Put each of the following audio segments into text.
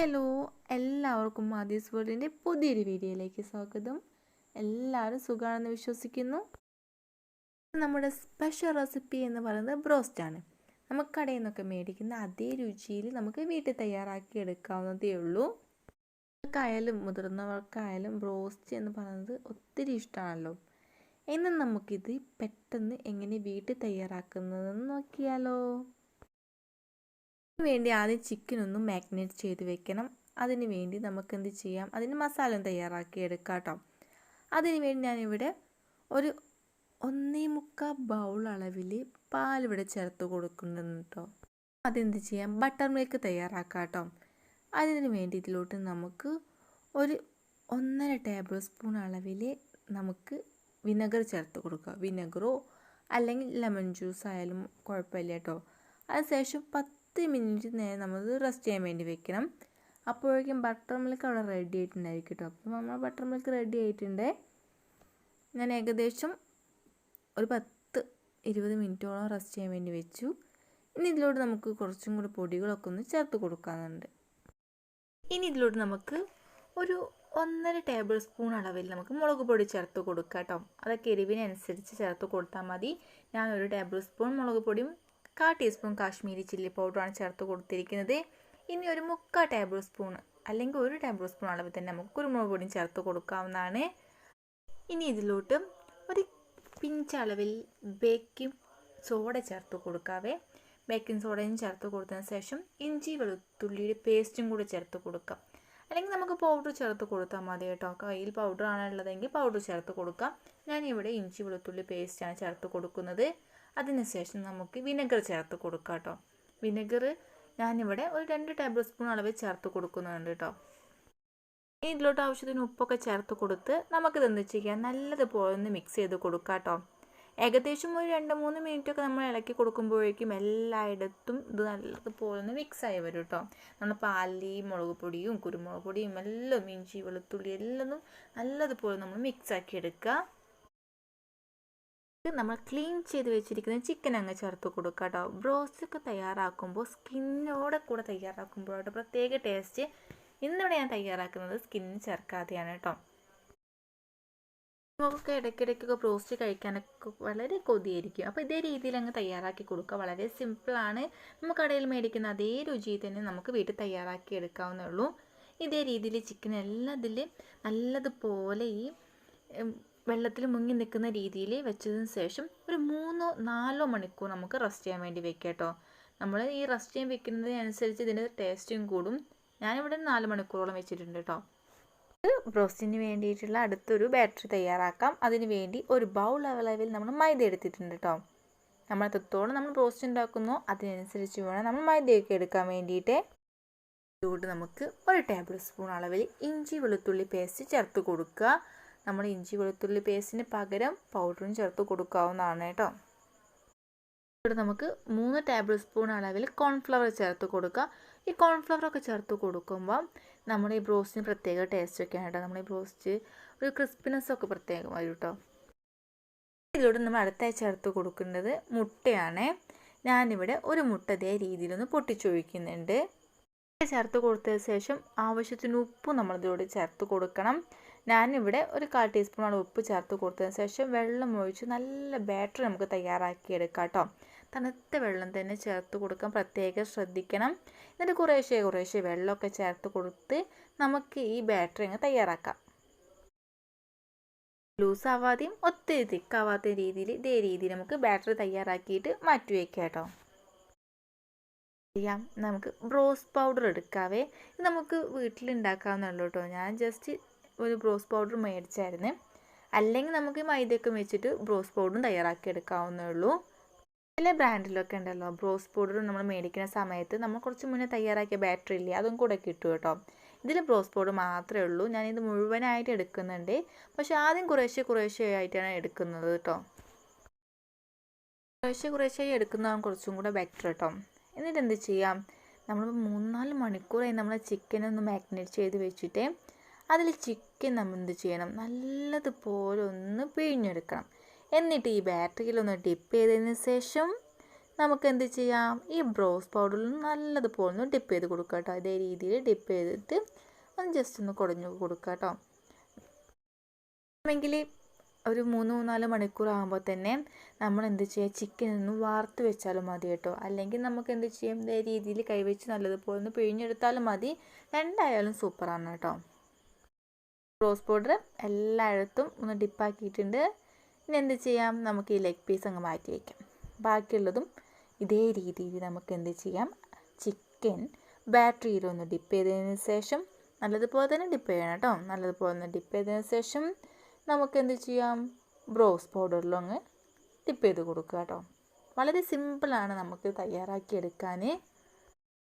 Hello എല്ലാവർക്കും ആദീസ് വേൾഡിന്റെ പുതിയൊരു വീഡിയോയിലേക്ക് സ്വാഗതം. എല്ലാവരും സുഖമാണെന്ന് വിശ്വസിക്കുന്നു. നമ്മുടെ സ്പെഷ്യൽ റെസിപ്പി എന്ന് പറയുന്നത് ബ്രോസ്റ്റ് ആണ്. നമുക്ക് കടയിൽ നിന്നൊക്കെ മേടിക്കുന്ന അതേ രുചിയിൽ നമുക്ക് വീട്ടിൽ തയ്യാറാക്കി എടുക്കാവുന്നതേ ഉള്ളൂ. ായാലും മുതിർന്നവർക്കായാലും ബ്രോസ്റ്റ് എന്ന് പറയുന്നത് ഒത്തിരി ഇഷ്ടമാണല്ലോ. എന്നാൽ നമുക്കിത് പെട്ടെന്ന് എങ്ങനെ വീട്ടിൽ തയ്യാറാക്കുന്നതെന്ന് നോക്കിയാലോ. വേണ്ടി ആദ്യം ചിക്കൻ ഒന്ന് മാഗ്നേറ്റ് ചെയ്ത് വെക്കണം. അതിന് വേണ്ടി നമുക്ക് എന്ത് ചെയ്യാം? അതിന് മസാല തയ്യാറാക്കി എടുക്കാം കേട്ടോ. അതിന് വേണ്ടി ഞാനിവിടെ ഒരു ഒന്നേ മുക്കാൽ ബൗൾ അളവിൽ പാലിവിടെ ചേർത്ത് കൊടുക്കുന്നുണ്ട് കേട്ടോ. അതെന്ത് ചെയ്യാം? ബട്ടർ മിൽക്ക് തയ്യാറാക്കാം കേട്ടോ. അതിന് വേണ്ടി ഇതിലോട്ട് നമുക്ക് ഒരു ഒന്നര ടേബിൾ സ്പൂൺ അളവിൽ നമുക്ക് വിനെഗർ ചേർത്ത് കൊടുക്കുക വിനെഗറോ അല്ലെങ്കിൽ ലെമൺ ജ്യൂസ് ആയാലും കുഴപ്പമില്ല കേട്ടോ. അതിനുശേഷം പത്ത് മിനിറ്റ് നേരം നമ്മൾ റെസ്റ്റ് ചെയ്യാൻ വേണ്ടി വെക്കണം. അപ്പോഴേക്കും ബട്ടർ മിൽക്ക് അവിടെ റെഡി ആയിട്ടുണ്ടായിരിക്കും കേട്ടോ അപ്പോൾ നമ്മൾ ബട്ടർ മിൽക്ക് റെഡി ആയിട്ടുണ്ട്. ഞാൻ ഏകദേശം ഒരു പത്ത് ഇരുപത് മിനിറ്റോളം റെസ്റ്റ് ചെയ്യാൻ വേണ്ടി വെച്ചു. ഇനി ഇതിലോട്ട് നമുക്ക് കുറച്ചും കൂടി പൊടികളൊക്കെ ഒന്ന് ചേർത്ത് കൊടുക്കാനുണ്ട്. ഇനി ഇതിലോട്ട് നമുക്ക് ഒരു ഒന്നര ടേബിൾ സ്പൂൺ അളവിൽ നമുക്ക് മുളക് പൊടി ചേർത്ത് കൊടുക്കാം കേട്ടോ അതൊക്കെ എരിവിനനുസരിച്ച് ചേർത്ത് കൊടുത്താൽ മതി. ഞാൻ ഒരു ടേബിൾ സ്പൂൺ മുളക് പൊടിയും കാ ടീസ്പൂൺ കാശ്മീരി ചില്ലി പൗഡറാണ് ചേർത്ത് കൊടുത്തിരിക്കുന്നത്. ഇനി ഒരു മുക്കാൽ ടേബിൾ സ്പൂൺ അല്ലെങ്കിൽ ഒരു ടേബിൾ സ്പൂൺ അളവിൽ തന്നെ നമുക്ക് കുരുമുളക് പൊടിയും ചേർത്ത് കൊടുക്കാവുന്നതാണ്. ഇനി ഇതിലോട്ട് ഒരു പിഞ്ചളവിൽ ബേക്കിംഗ് സോഡ ചേർത്ത് കൊടുക്കാവേ. ബേക്കിംഗ് സോഡയും ചേർത്ത് കൊടുത്തതിന് ശേഷം ഇഞ്ചി വെളുത്തുള്ളിയുടെ പേസ്റ്റും കൂടി ചേർത്ത് കൊടുക്കാം. അല്ലെങ്കിൽ നമുക്ക് പൗഡർ ചേർത്ത് കൊടുത്താൽ മതി കേട്ടോ. കയ്യിൽ പൗഡർ ആണ് ഉള്ളതെങ്കിൽ പൗഡർ ചേർത്ത് കൊടുക്കാം. ഞാനിവിടെ ഇഞ്ചി വെളുത്തുള്ളി പേസ്റ്റാണ് ചേർത്ത് കൊടുക്കുന്നത്. അതിനുശേഷം നമുക്ക് വിനെഗർ ചേർത്ത് കൊടുക്കാം കേട്ടോ. വിനെഗർ ഞാനിവിടെ ഒരു രണ്ട് ടേബിൾ സ്പൂൺ അളവിൽ ചേർത്ത് കൊടുക്കുന്നുണ്ട് കേട്ടോ. ഇതിലോട്ട് ആവശ്യത്തിന് ഉപ്പൊക്കെ ചേർത്ത് കൊടുത്ത് നമുക്കിത് എന്ത് ചെയ്യാം? നല്ലതുപോലെ ഒന്ന് മിക്സ് ചെയ്ത് കൊടുക്കാം കേട്ടോ. ഏകദേശം ഒരു രണ്ട് മൂന്ന് മിനിറ്റൊക്കെ നമ്മൾ ഇളക്കി കൊടുക്കുമ്പോഴേക്കും എല്ലായിടത്തും ഇത് നല്ലതുപോലെ ഒന്ന് മിക്സായി വരും കേട്ടോ. നമ്മൾ പാലിയും മുളക് പൊടിയും കുരുമുളക് പൊടിയും എല്ലാം ഇഞ്ചി വെളുത്തുള്ളി എല്ലാം നല്ലതുപോലെ നമ്മൾ മിക്സാക്കി എടുക്കുക. നമ്മൾ ക്ലീൻ ചെയ്ത് വെച്ചിരിക്കുന്ന ചിക്കൻ അങ്ങ് ചേർത്ത് കൊടുക്കുക കേട്ടോ. ബ്രോസ്റ്റൊക്കെ തയ്യാറാക്കുമ്പോൾ സ്കിന്നോടെ കൂടെ തയ്യാറാക്കുമ്പോഴോട്ട് പ്രത്യേക ടേസ്റ്റ്. ഇന്നിവിടെ ഞാൻ തയ്യാറാക്കുന്നത് സ്കിന്നിന് ചേർക്കാതെയാണ് കേട്ടോ. നമുക്കൊക്കെ ഇടയ്ക്കിടയ്ക്കൊക്കെ ബ്രോസ്റ്റ് കഴിക്കാനൊക്കെ വളരെ കൊതിയായിരിക്കും. അപ്പോൾ ഇതേ രീതിയിൽ അങ്ങ് തയ്യാറാക്കി കൊടുക്കുക. വളരെ സിമ്പിളാണ്. നമുക്ക് കടയിൽ മേടിക്കുന്ന അതേ രുചിയിൽ തന്നെ നമുക്ക് വീട്ടിൽ തയ്യാറാക്കി എടുക്കാവുന്നേ ഉള്ളൂ. ഇതേ രീതിയിൽ ചിക്കൻ എല്ലാം ഇതിൽ നല്ലതുപോലെ ഈ വെള്ളത്തിൽ മുങ്ങി നിൽക്കുന്ന രീതിയിൽ വെച്ചതിന് ശേഷം ഒരു മൂന്നോ നാലോ മണിക്കൂർ നമുക്ക് റെസ്റ്റ് ചെയ്യാൻ വേണ്ടി വെക്കാം കേട്ടോ. നമ്മൾ ഈ റെസ്റ്റ് ചെയ്യാൻ വെക്കുന്നതിനനുസരിച്ച് ഇതിന്റെ ടേസ്റ്റും കൂടും. ഞാനിവിടെ നാല് മണിക്കൂറോളം വെച്ചിട്ടുണ്ട് കേട്ടോ. ബ്രോസ്റ്റിന് വേണ്ടിയിട്ടുള്ള അടുത്തൊരു ബാറ്ററി തയ്യാറാക്കാം. അതിന് വേണ്ടി ഒരു ബൗൾ അളവിൽ നമ്മൾ മൈദ എടുത്തിട്ടുണ്ട് കേട്ടോ. നമ്മൾ എത്രത്തോളം നമ്മൾ ബ്രോസ്റ്റ് ഉണ്ടാക്കുന്നോ അതിനനുസരിച്ച് വേണം നമ്മൾ മൈദയൊക്കെ എടുക്കാൻ വേണ്ടിയിട്ട്. ഇതുകൊണ്ട് നമുക്ക് ഒരു ടേബിൾ സ്പൂൺ അളവിൽ ഇഞ്ചി വെളുത്തുള്ളി പേസ്റ്റ് ചേർത്ത് കൊടുക്കുക. നമ്മൾ ഇഞ്ചി വെളുത്തുള്ളി പേസ്റ്റിന് പകരം പൗഡറും ചേർത്ത് കൊടുക്കാവുന്നതാണ് കേട്ടോ. ഇവിടെ നമുക്ക് മൂന്ന് ടേബിൾ സ്പൂൺ അളവിൽ കോൺഫ്ലവർ ചേർത്ത് കൊടുക്കുക ഈ കോൺഫ്ലവർ ഒക്കെ ചേർത്ത് കൊടുക്കുമ്പോൾ നമ്മുടെ ഈ ബ്രോസ്റ്റിന് പ്രത്യേക ടേസ്റ്റ് ഒക്കെയാണ് കേട്ടോ. നമ്മുടെ ഈ ബ്രോസ്റ്റ് ഒരു ക്രിസ്പിനെസ് ഒക്കെ പ്രത്യേകം വരും കേട്ടോ. ഇതിലൂടെ നമ്മൾ അടുത്തായി ചേർത്ത് കൊടുക്കേണ്ടത് മുട്ടയാണ്. ഞാനിവിടെ ഒരു മുട്ട ഇതേ രീതിയിലൊന്ന് പൊട്ടിച്ചൊഴിക്കുന്നുണ്ട്. ചേർത്ത് കൊടുത്തതിന് ശേഷം ആവശ്യത്തിന് ഉപ്പ് നമ്മളിതിലൂടെ ചേർത്ത് കൊടുക്കണം. ഞാനിവിടെ ഒരു കാൽ ടീസ്പൂണോളം ഉപ്പ് ചേർത്ത് കൊടുത്തതിന് ശേഷം വെള്ളം ഒഴിച്ച് നല്ല ബാറ്റർ നമുക്ക് തയ്യാറാക്കി എടുക്കാം കേട്ടോ. തണുത്ത വെള്ളം തന്നെ ചേർത്ത് കൊടുക്കാൻ പ്രത്യേകം ശ്രദ്ധിക്കണം. എന്നിട്ട് കുറേശ്ശെ കുറേശ്ശെ വെള്ളമൊക്കെ ചേർത്ത് കൊടുത്ത് നമുക്ക് ഈ ബാറ്ററി അങ്ങ് തയ്യാറാക്കാം. ലൂസ് ആവാതെയും ഒത്തിരി തിക്കാവാത്ത രീതിയിൽ ഇതേ രീതിയിൽ നമുക്ക് ബാറ്ററി തയ്യാറാക്കിയിട്ട് മാറ്റി വയ്ക്കാം കേട്ടോ. നമുക്ക് ബ്രോസ് പൗഡർ എടുക്കാവേ. ഇത് നമുക്ക് വീട്ടിലുണ്ടാക്കാവുന്നുള്ളൂ കേട്ടോ. ഞാൻ ജസ്റ്റ് ഒരു ബ്രോസ് പൗഡർ മേടിച്ചായിരുന്നു. അല്ലെങ്കിൽ നമുക്ക് മൈദയൊക്കെ വെച്ചിട്ട് ബ്രോസ് പൗഡറും തയ്യാറാക്കി എടുക്കാവുന്നേ ഉള്ളൂ. ചില ബ്രാൻഡിലൊക്കെ ഉണ്ടല്ലോ ബ്രോസ് പൗഡർ നമ്മൾ മേടിക്കുന്ന സമയത്ത് നമ്മൾ കുറച്ച് മുന്നേ തയ്യാറാക്കിയ ബാറ്ററി ഇല്ലേ അതും കൂടെ കിട്ടും കേട്ടോ. ഇതിൽ ബ്രോസ് പൗഡർ മാത്രമേ ഉള്ളൂ. ഞാനിത് മുഴുവനായിട്ട് എടുക്കുന്നുണ്ട്. പക്ഷെ ആദ്യം കുറേശ്ശെ കുറേശ്ശെ ആയിട്ടാണ് എടുക്കുന്നത് കേട്ടോ. കുറേശ്ശെ കുറേശ്ശെ എടുക്കുന്നതാണ് കുറച്ചും കൂടെ ബെറ്റർ കേട്ടോ. എന്നിട്ട് എന്ത് ചെയ്യാം? നമ്മൾ മൂന്നാൽ മണിക്കൂറായി നമ്മൾ ചിക്കൻ ഒന്ന് മാഗ്നേറ്റ് ചെയ്ത് വെച്ചിട്ട് അതിൽ ചിക്കൻ നമ്മൾ എന്ത് ചെയ്യണം? നല്ലതുപോലെ ഒന്ന് പിഴിഞ്ഞെടുക്കണം. എന്നിട്ട് ഈ ബാറ്ററിയിലൊന്ന് ഡിപ്പ് ചെയ്തതിന് ശേഷം നമുക്ക് എന്ത് ചെയ്യാം? ഈ ബ്രോസ് പൗഡറിൽ നല്ലതുപോലെ ഒന്ന് ഡിപ്പ് ചെയ്ത് കൊടുക്കുക കേട്ടോ. ഇതേ രീതിയിൽ ഡിപ്പ് ചെയ്തിട്ട് ഒന്ന് ജസ്റ്റ് ഒന്ന് കുടഞ്ഞു കൊടുക്കുക കേട്ടോ. ആണെങ്കിൽ ഒരു മൂന്ന് മൂന്നാൽ മണിക്കൂർ ആകുമ്പോൾ തന്നെ നമ്മൾ എന്ത് ചെയ്യാം ചിക്കൻ ഒന്ന് വാർത്ത് വെച്ചാലും മതി കേട്ടോ. അല്ലെങ്കിൽ നമുക്ക് എന്ത് ചെയ്യും? ഇതേ രീതിയിൽ കൈവച്ച് നല്ലതുപോലെ ഒന്ന് പിഴിഞ്ഞെടുത്താലും മതി. രണ്ടായാലും സൂപ്പറാണ് കേട്ടോ. റോസ് പൗഡർ എല്ലായിടത്തും ഒന്ന് ഡിപ്പാക്കിയിട്ടുണ്ട്. ഇനി എന്ത് ചെയ്യാം? നമുക്ക് ഈ ലെഗ് പീസ് അങ്ങ് മാറ്റി വയ്ക്കാം ബാക്കിയുള്ളതും ഇതേ രീതിയിൽ നമുക്ക് എന്ത് ചെയ്യാം? ചിക്കൻ ബാറ്ററിയിലൊന്ന് ഡിപ്പ് ചെയ്തതിന് ശേഷം നല്ലതുപോലെ തന്നെ ഡിപ്പ് ചെയ്യണം കേട്ടോ. നല്ലതുപോലെ ഒന്ന് ഡിപ്പ് ചെയ്തതിന് ശേഷം നമുക്ക് എന്ത് ചെയ്യാം? ബ്രോസ് പൗഡറിലും അങ്ങ് ഡിപ്പ് ചെയ്ത് കൊടുക്കുക കേട്ടോ. വളരെ സിമ്പിളാണ് നമുക്ക് തയ്യാറാക്കി എടുക്കാൻ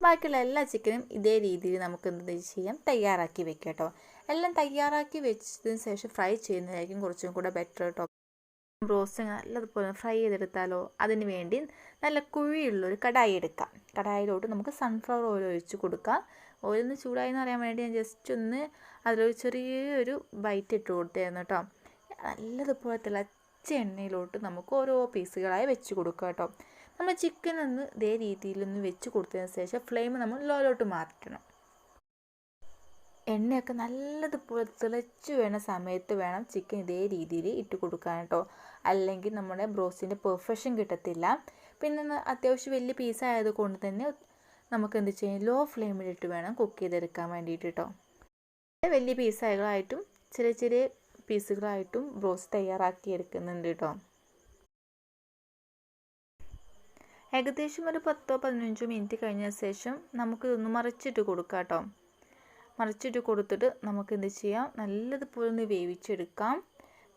ബാക്കിയുള്ള എല്ലാ ചിക്കനും ഇതേ രീതിയിൽ നമുക്ക് എന്ത് ചെയ്യാം? തയ്യാറാക്കി വെക്കാം കേട്ടോ. എല്ലാം തയ്യാറാക്കി വെച്ചതിന് ശേഷം ഫ്രൈ ചെയ്യുന്നതായിരിക്കും കുറച്ചും കൂടെ ബെറ്റർ കേട്ടോ. ബ്രോസ്റ്റ് നല്ലതുപോലെ ഫ്രൈ ചെയ്തെടുത്താലോ? അതിന് വേണ്ടി നല്ല കുഴിയുള്ളൊരു കടായി എടുക്കാം. കടായിലോട്ട് നമുക്ക് സൺഫ്ലവർ ഓയിൽ ഒഴിച്ച് കൊടുക്കാം. ഓയിൽ ഒന്ന് ചൂടായി എന്ന് അറിയാൻ വേണ്ടി ഞാൻ ജസ്റ്റ് ഒന്ന് അതിലൊരു ചെറിയൊരു ബൈറ്റ് ഇട്ട് കൊടുത്തായിരുന്നു കേട്ടോ. നല്ലതുപോലെ തിളച്ച എണ്ണയിലോട്ട് നമുക്ക് ഓരോ പീസുകളായി വെച്ച് കൊടുക്കാം കേട്ടോ. നമ്മൾ ചിക്കൻ ഒന്ന് ഇതേ രീതിയിലൊന്ന് വെച്ച് കൊടുത്തതിന് ശേഷം ഫ്ലെയിം നമ്മൾ ലോയിലോട്ട് മാറ്റണം എണ്ണയൊക്കെ നല്ലതുപോലെ തിളച്ച് വേണ സമയത്ത് വേണം ചിക്കൻ ഇതേ രീതിയിൽ ഇട്ട് കൊടുക്കാൻ കേട്ടോ. അല്ലെങ്കിൽ നമ്മുടെ ബ്രോസിന്റെ പെർഫെക്ഷൻ കിട്ടത്തില്ല. പിന്നെ അത്യാവശ്യം വലിയ പീസ് ആയതുകൊണ്ട് തന്നെ നമുക്ക് എന്ത് ചെയ്യാം? ലോ ഫ്ലെയിമിലിട്ട് വേണം കുക്ക് ചെയ്തെടുക്കാൻ വേണ്ടിയിട്ട് കേട്ടോ. വലിയ പീസുകളായിട്ടും ചെറിയ ചെറിയ പീസുകളായിട്ടും ബ്രോസ് തയ്യാറാക്കി എടുക്കുന്നുണ്ട് കേട്ടോ. ഏകദേശം ഒരു പത്തോ പതിനഞ്ചോ മിനിറ്റ് കഴിഞ്ഞ ശേഷം നമുക്ക് ഇതൊന്ന് മറിച്ചിട്ട് കൊടുക്കാം കേട്ടോ. മറിച്ചിട്ട് കൊടുത്തിട്ട് നമുക്ക് എന്ത് ചെയ്യാം? നല്ലതുപോലെ ഒന്ന് വേവിച്ചെടുക്കാം.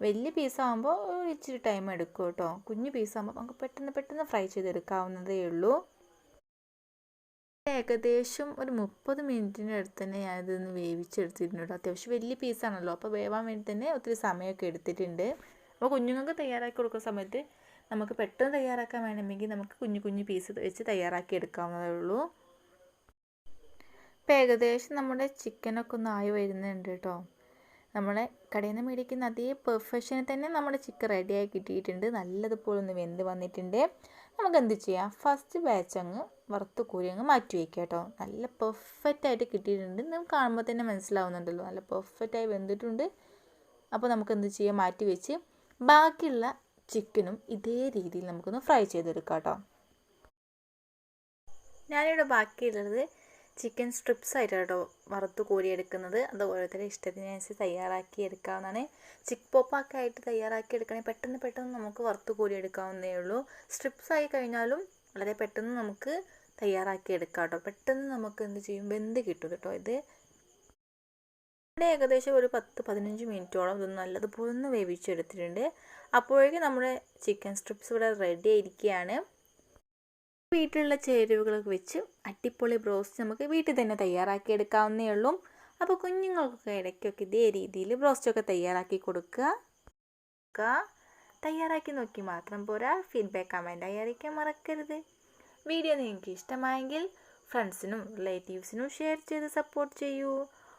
വലിയ പീസാകുമ്പോൾ ഇച്ചിരി ടൈം എടുക്കും കേട്ടോ. കുഞ്ഞു പീസാകുമ്പോൾ നമുക്ക് പെട്ടെന്ന് പെട്ടെന്ന് ഫ്രൈ ചെയ്തെടുക്കാവുന്നതേ ഉള്ളൂ. ഏകദേശം ഒരു മുപ്പത് മിനിറ്റിന്റെ അടുത്ത് തന്നെ ഞാനിതൊന്ന് വേവിച്ചെടുത്തിട്ടുണ്ട് അത്യാവശ്യം വലിയ പീസാണല്ലോ അപ്പോൾ വേവാൻ വേണ്ടി തന്നെ ഒത്തിരി സമയമൊക്കെ എടുത്തിട്ടുണ്ട്. അപ്പോൾ കുഞ്ഞുങ്ങൾക്ക് തയ്യാറാക്കി കൊടുക്കുന്ന സമയത്ത് നമുക്ക് പെട്ടെന്ന് തയ്യാറാക്കാൻ വേണമെങ്കിൽ നമുക്ക് കുഞ്ഞു കുഞ്ഞു പീസ് വെച്ച് തയ്യാറാക്കി എടുക്കാവുന്നതേ ഉള്ളൂ. ഇപ്പം ഏകദേശം നമ്മുടെ ചിക്കനൊക്കെ ഒന്ന് ആയി വരുന്നുണ്ട് കേട്ടോ. നമ്മളെ കടയിൽ നിന്ന് മേടിക്കുന്ന അതേ പെർഫെക്ഷനിൽ തന്നെ നമ്മുടെ ചിക്കൻ റെഡിയായി കിട്ടിയിട്ടുണ്ട്. നല്ലതുപോലെ ഒന്ന് വെന്ത് വന്നിട്ടുണ്ട്. നമുക്ക് എന്ത് ചെയ്യാം? ഫസ്റ്റ് ബാച്ച് അങ്ങ് വറുത്ത് കോരി അങ്ങ് മാറ്റി വയ്ക്കുക കേട്ടോ. നല്ല പെർഫെക്റ്റ് ആയിട്ട് കിട്ടിയിട്ടുണ്ട്. നമുക്ക് കാണുമ്പോൾ തന്നെ മനസ്സിലാവുന്നുണ്ടല്ലോ. നല്ല പെർഫെക്റ്റായി വെന്തിട്ടുണ്ട്. അപ്പോൾ നമുക്ക് എന്ത് ചെയ്യാം? മാറ്റി വെച്ച് ബാക്കിയുള്ള ചിക്കനും ഇതേ രീതിയിൽ നമുക്കൊന്ന് ഫ്രൈ ചെയ്തെടുക്കാം കേട്ടോ ഞാനിവിടെ ബാക്കിയുള്ളത് ചിക്കൻ സ്ട്രിപ്സ് ആയിട്ട് കേട്ടോ വറുത്ത് കോരിയെടുക്കുന്നത്. അതുപോലെ തന്നെ ഇഷ്ടത്തിനനുസരിച്ച് തയ്യാറാക്കി എടുക്കാവുന്നതാണ്. ചിക്ക് പോപ്പൊക്കെ ആയിട്ട് തയ്യാറാക്കി എടുക്കണമെങ്കിൽ പെട്ടെന്ന് പെട്ടെന്ന് നമുക്ക് വറുത്ത് കോരിയെടുക്കാവുന്നേ ഉള്ളൂ. സ്ട്രിപ്സ് ആയി കഴിഞ്ഞാലും വളരെ പെട്ടെന്ന് നമുക്ക് തയ്യാറാക്കി എടുക്കാം കേട്ടോ. പെട്ടെന്ന് നമുക്ക് എന്ത് ചെയ്യും? വെന്ത് കിട്ടും കേട്ടോ ഇത്. ഇവിടെ ഏകദേശം ഒരു പത്ത് പതിനഞ്ച് മിനിറ്റോളം ഇത് നല്ലതുപോലെ ഒന്ന് വേവിച്ചെടുത്തിട്ടുണ്ട്. അപ്പോഴേക്കും നമ്മുടെ ചിക്കൻ സ്ട്രിപ്സ് ഇവിടെ റെഡി ആയിരിക്കുകയാണ്. വീട്ടിലുള്ള ചേരുവകളൊക്കെ വെച്ച് അടിപൊളി ബ്രോസ്റ്റ് നമുക്ക് വീട്ടിൽ തന്നെ തയ്യാറാക്കി എടുക്കാവുന്നേ ഉള്ളൂ. അപ്പോൾ കുഞ്ഞുങ്ങൾക്കൊക്കെ ഇടയ്ക്കൊക്കെ ഇതേ രീതിയിൽ ബ്രോസ്റ്റൊക്കെ തയ്യാറാക്കി കൊടുക്കുക. തയ്യാറാക്കി നോക്കി മാത്രം പോരാ. ഫീഡ്ബാക്ക് കമന്റ് അറിയിക്കാൻ മറക്കരുത്. വീഡിയോ നിങ്ങൾക്ക് ഇഷ്ടമായെങ്കിൽ ഫ്രണ്ട്സിനും റിലേറ്റീവ്സിനും ഷെയർ ചെയ്ത് സപ്പോർട്ട് ചെയ്യൂ.